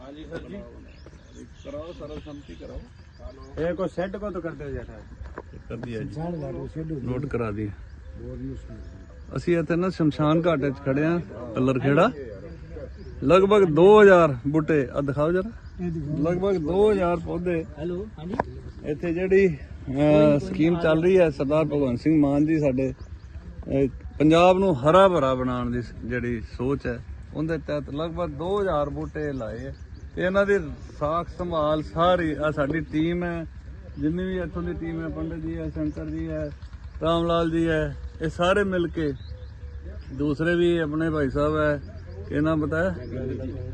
ਹਾਂਜੀ ਸਰ ਜੀ। ਕਰਾਓ ਸਰਵਸੰਮਤੀ ਕਰਾਓ। ਇਹ ਕੋ ਸੈੱਟ ਕੋ ਤਾਂ ਕਰਦੇ ਜਾਤਾ ਕਰ ਦਿਆ ਜੀ। ਸਾਲ ਦਾ ਸ਼ੈਡਿਊਲ ਨੋਟ ਕਰਾ ਦੀ। ਬਹੁਤ ਮੁਸ਼ਕਿਲ ਅਸੀਂ ਇੱਥੇ ਨਾ ਸ਼ਮਸ਼ਾਨ ਘਾਟ ਵਿੱਚ ਖੜੇ ਆ ਕਲਰ ਖੇੜਾ ਲਗਭਗ 2000 ਬੂਟੇ ਆ ਦਿਖਾਓ ਜਰਾ। ਲਗਭਗ 2000 ਪੌਦੇ। ਹੈਲੋ ਹਾਂਜੀ। ਇੱਥੇ ਜਿਹੜੀ ਸਕੀਮ ਚੱਲ ਰਹੀ ਹੈ ਸਰਦਾਰ ਭਗਵੰਤ ਸਿੰਘ ਮਾਨ ਜੀ ਸਾਡੇ ਪੰਜਾਬ ਨੂੰ ਹਰਾ ਭਰਾ ਬਣਾਉਣ ਦੀ ਜਿਹੜੀ ਸੋਚ ਹੈ। ਉਹਦੇ ਤਹਿਤ ਲਗਭਗ 2000 ਬੂਟੇ ਲਾਏ ਹੈ ਤੇ ਇਹਨਾਂ ਦੀ ਸਾਖ ਸੰਭਾਲ ਸਾਰੀ ਆ ਸਾਡੀ ਟੀਮ ਹੈ ਜਿੰਨੀ ਵੀ ਇੱਥੋਂ ਦੀ ਟੀਮ ਹੈ ਪੰਡਿਤ ਜੀ ਹੈ ਸ਼ੰਕਰ ਜੀ ਹੈ ਰਾਮ ਲਾਲ ਜੀ ਹੈ ਇਹ ਸਾਰੇ ਮਿਲ ਕੇ ਦੂਸਰੇ ਵੀ ਆਪਣੇ ਭਾਈ ਸਾਹਿਬ ਹੈ ਕੀ ਨਾਮ ਪਤਾ ਹੈ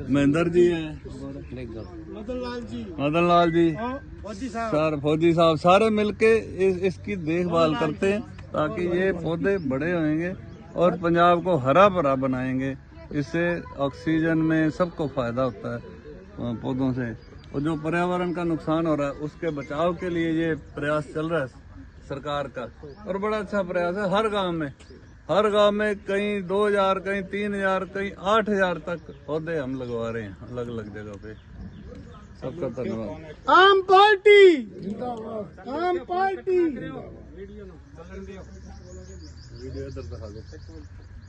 ਮਹਿੰਦਰ ਜੀ ਹੈ ਮਦਨ ਲਾਲ ਜੀ मदन लाल जी ਫੌਜੀ ਸਾਹਿਬ सर फौजी साहब सारे मिलके इस, इसकी देखभाल करते हैं ताकि ये पौधे बड़े होंगे और पंजाब को हरा भरा बनाएंगे इससे ऑक्सीजन में सबको फ़ायदा होता है पौधों से। और जो पर्यावरण का नुकसान हो रहा है, उसके बचाव के लिए ये प्रयास चल रहा है सरकार का। और बड़ा अच्छा प्रयास है, हर गाँव में, हर गाँव में कहीं दो हज़ार, कहीं तीन हज़ार, कहीं आठ हज़ार तक पौधे हम लगवा रहे हैं, अलग अलग जगह पे। सबका धन्यवाद। आम पार्टी! आम पार्टी! ਵੀਡੀਓ ਇੱਧਰ ਦਿਖਾ ਦੇ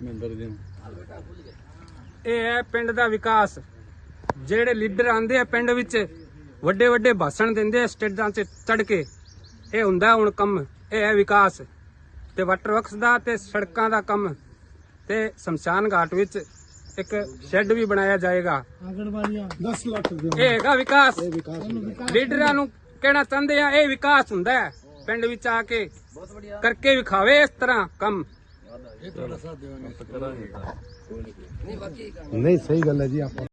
ਮਹਿੰਦਰ ਜੀ ਨੂੰ। ਇਹ ਹੈ ਪਿੰਡ ਦਾ ਵਿਕਾਸ। ਜਿਹੜੇ ਲੀਡਰ ਆਂਦੇ ਆ ਪਿੰਡ ਵਿੱਚ ਵੱਡੇ ਵੱਡੇ ਭਾਸ਼ਣ ਦਿੰਦੇ ਆ ਸਟੇਜਾਂ 'ਤੇ ਚੜ ਕੇ ਇਹ ਹੁੰਦਾ ਹੁਣ ਕੰਮ ਇਹ ਹੈ ਵਿਕਾਸ। ਤੇ ਵਾਟਰ ਵਰਕਸ ਦਾ ਤੇ ਸੜਕਾਂ ਦਾ ਕੰਮ। ਤੇ ਸ਼ਮਸ਼ਾਨ ਘਾਟ ਵਿੱਚ ਇੱਕ ਸ਼ੈੱਡ ਵੀ ਬਣਾਇਆ ਜਾਏਗਾ। ਆਂਗਣਵਾੜੀਆਂ 10 ਲੱਖ ਦੇ ਇਹ ਹੈਗਾ ਵਿਕਾਸ। ਵਿਕਾਸ ਲੀਡਰਾਂ ਨੂੰ ਕਹਿਣਾ ਚਾਹੁੰਦੇ ਆ ਇਹ ਵਿਕਾਸ ਹੁੰਦਾ ਹੈ। ਪਿੰਡ ਵਿੱਚ ਆ ਕੇ ਕਰਕੇ ਵਿਖਾਵੇ ਇਸ ਤਰ੍ਹਾਂ ਕੰਮ। ਨਹੀਂ ਸਹੀ ਗੱਲ ਹੈ ਜੀ ਆਪਾਂ